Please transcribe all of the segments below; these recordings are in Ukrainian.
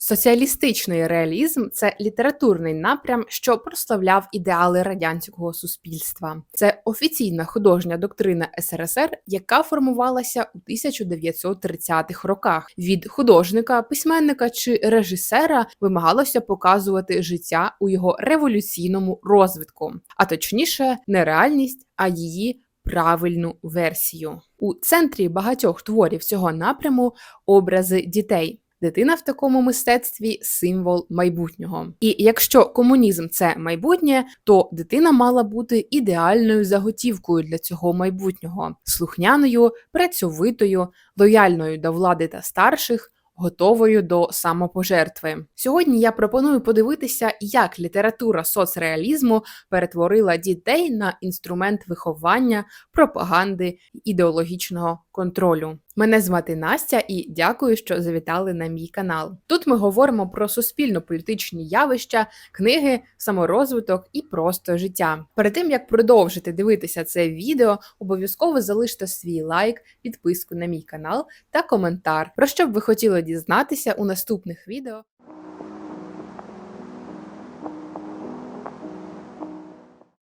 Соціалістичний реалізм це літературний напрям, що прославляв ідеали радянського суспільства. Це офіційна художня доктрина СРСР, яка формувалася у 1930-х роках. Від художника, письменника чи режисера вимагалося показувати життя у його революційному розвитку, а точніше, не реальність, а її. Правильну версію у центрі багатьох творів цього напряму образи дітей. Дитина в такому мистецтві символ майбутнього. І якщо комунізм це майбутнє, то дитина мала бути ідеальною заготівкою для цього майбутнього, слухняною, працьовитою, лояльною до влади та старших. Готовою до самопожертви сьогодні. Я пропоную подивитися, як література соцреалізму перетворила дітей на інструмент виховання, пропаганди ідеологічного контролю. Мене звати Настя і дякую, що завітали на мій канал. Тут ми говоримо про суспільно-політичні явища, книги, саморозвиток і просто життя. Перед тим як продовжити дивитися це відео, обов'язково залиште свій лайк, підписку на мій канал та коментар, про що б ви хотіли дізнатися у наступних відео.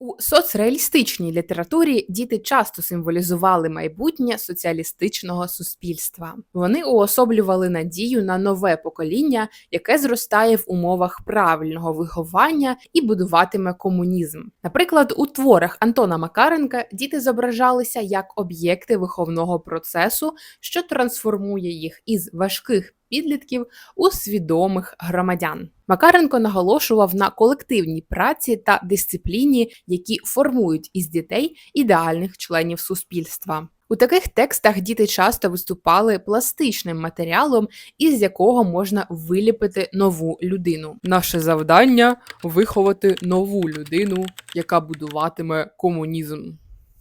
У соцреалістичній літературі діти часто символізували майбутнє соціалістичного суспільства. Вони уособлювали надію на нове покоління, яке зростає в умовах правильного виховання і будуватиме комунізм. Наприклад, у творах Антона Макаренка діти зображалися як об'єкти виховного процесу, що трансформує їх із важких підлітків у свідомих громадян. Макаренко наголошував на колективній праці та дисципліні, які формують із дітей ідеальних членів суспільства. У таких текстах діти часто виступали пластичним матеріалом, із якого можна виліпити нову людину. Наше завдання виховати нову людину, яка будуватиме комунізм.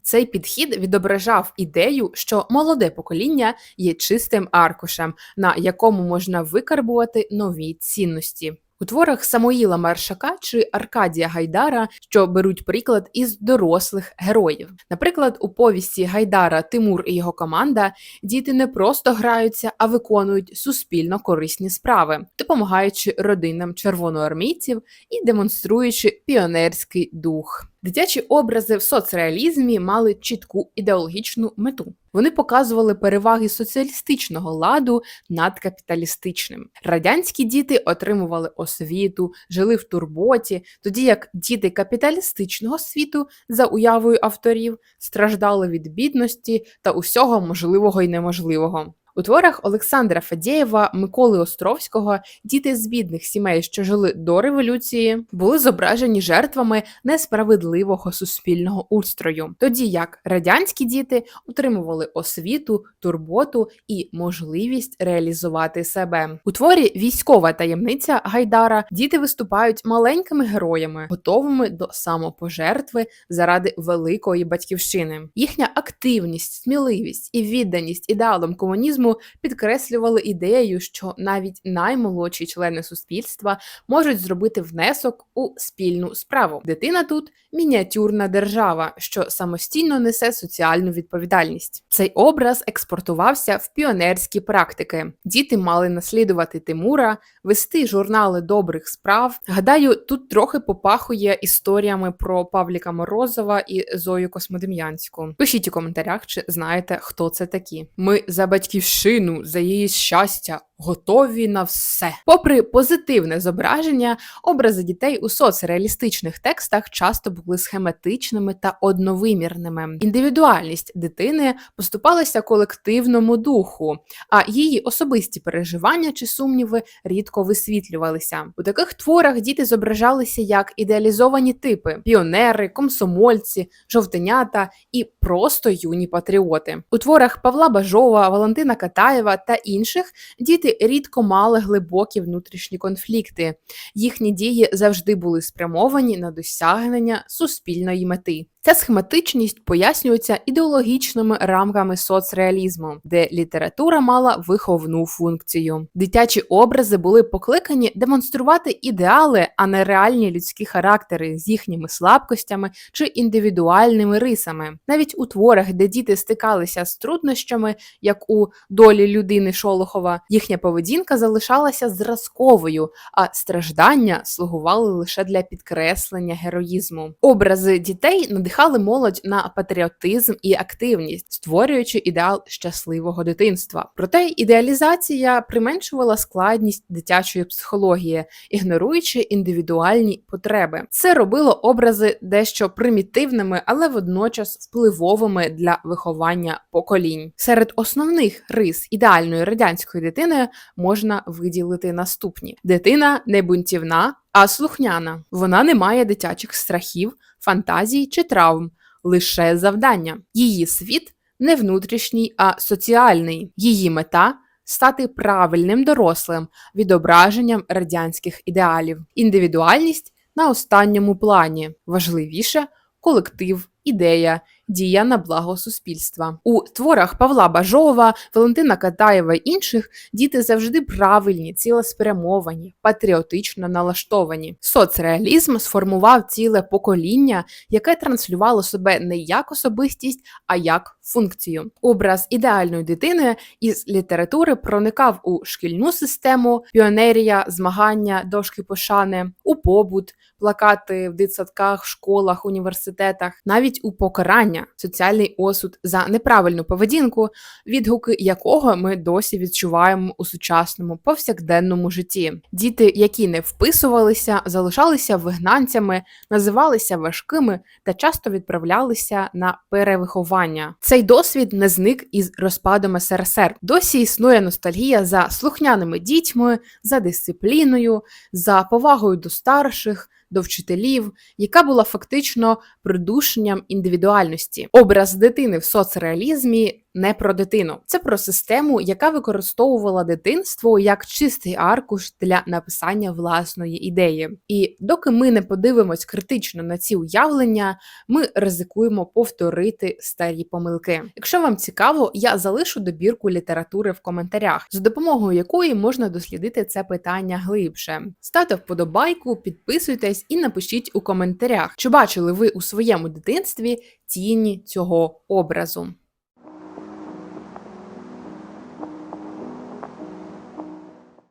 Цей підхід відображав ідею, що молоде покоління є чистим аркушем, на якому можна викарбувати нові цінності. У творах Самоїла Маршака чи Аркадія Гайдара, що беруть приклад із дорослих героїв. Наприклад, у повісті Гайдара Тимур і його команда діти не просто граються, а виконують суспільно корисні справи, допомагаючи родинам червоноармійців і демонструючи піонерський дух. Дитячі образи в соцреалізмі мали чітку ідеологічну мету. Вони показували переваги соціалістичного ладу над капіталістичним. Радянські діти отримували освіту, жили в турботі, тоді як діти капіталістичного світу, за уявою авторів, страждали від бідності та усього можливого і неможливого. У творах Олександра Фадєєва, Миколи Островського діти з бідних сімей, що жили до революції, були зображені жертвами несправедливого суспільного устрою, тоді як радянські діти отримували освіту, турботу і можливість реалізувати себе. У творі Військова таємниця Гайдара діти виступають маленькими героями, готовими до самопожертви заради великої батьківщини. Їхня активність, сміливість і відданість ідеалам комунізму комунізму підкреслювали ідею, що навіть наймолодші члени суспільства можуть зробити внесок у спільну справу. Дитина тут мініатюрна держава, що самостійно несе соціальну відповідальність. Цей образ експортувався в піонерські практики. Діти мали наслідувати Тимура, вести журнали добрих справ. Гадаю, тут трохи попахує історіями про Павліка Морозова і Зою Космодем'янську. Пишіть у коментарях, чи знаєте, хто це такі. Ми за батьківщину батьківщину, за її щастя, готові на все. Попри позитивне зображення, образи дітей у соцреалістичних текстах часто були схематичними та одновимірними. Індивідуальність дитини поступалася колективному духу, а її особисті переживання чи сумніви рідко висвітлювалися. У таких творах діти зображалися як ідеалізовані типи: піонери, комсомольці, жовтенята і просто юні патріоти. У творах Павла Бажова, Валентина Катаєва та інших діти рідко мали глибокі внутрішні конфлікти. Їхні дії завжди були спрямовані на досягнення суспільної мети. Ця схематичність пояснюється ідеологічними рамками соцреалізму, де література мала виховну функцію. Дитячі образи були покликані демонструвати ідеали, а не реальні людські характери з їхніми слабкостями чи індивідуальними рисами. Навіть у творах, де діти стикалися з труднощами, як у долі людини Шолохова, їхня поведінка залишалася зразковою, а страждання слугували лише для підкреслення героїзму. Образи дітей надихали молодь на патріотизм і активність, створюючи ідеал щасливого дитинства. Проте ідеалізація применшувала складність дитячої психології, ігноруючи індивідуальні потреби. Це робило образи дещо примітивними, але водночас впливовими для виховання поколінь. Серед основних рис ідеальної радянської дитини можна виділити наступні: дитина не бунтівна, а слухняна. Вона не має дитячих страхів, фантазій чи травм, лише завдання. Її світ не внутрішній, а соціальний. Її мета стати правильним дорослим, відображенням радянських ідеалів. Індивідуальність на останньому плані. Важливіше колектив, ідея, дія на благо суспільства. У творах Павла Бажова, Валентина Катаєва й інших діти завжди правильні, цілеспрямовані, патріотично налаштовані. Соцреалізм сформував ціле покоління, яке транслювало себе не як особистість, а як функцію. Образ ідеальної дитини із літератури проникав у шкільну систему, піонерія, змагання, дошки пошани, у побут, плакати в дитсадках, школах, університетах, навіть у покарання, соціальний осуд за неправильну поведінку, відгуки якого ми досі відчуваємо у сучасному повсякденному житті. Діти, які не вписувалися, залишалися вигнанцями, називалися важкими та часто відправлялися на перевиховання. Цей досвід не зник із розпадом СРСР. Досі існує ностальгія за слухняними дітьми, за дисципліною, за повагою до старших. До вчителів, яка була фактично придушенням індивідуальності. Образ дитини в соцреалізмі не про дитину, це про систему, яка використовувала дитинство як чистий аркуш для написання власної ідеї. І доки ми не подивимось критично на ці уявлення, ми ризикуємо повторити старі помилки. Якщо вам цікаво, я залишу добірку літератури в коментарях, за допомогою якої можна дослідити це питання глибше. Ставте вподобайку, підписуйтесь і напишіть у коментарях, чи бачили ви у своєму дитинстві тіні цього образу.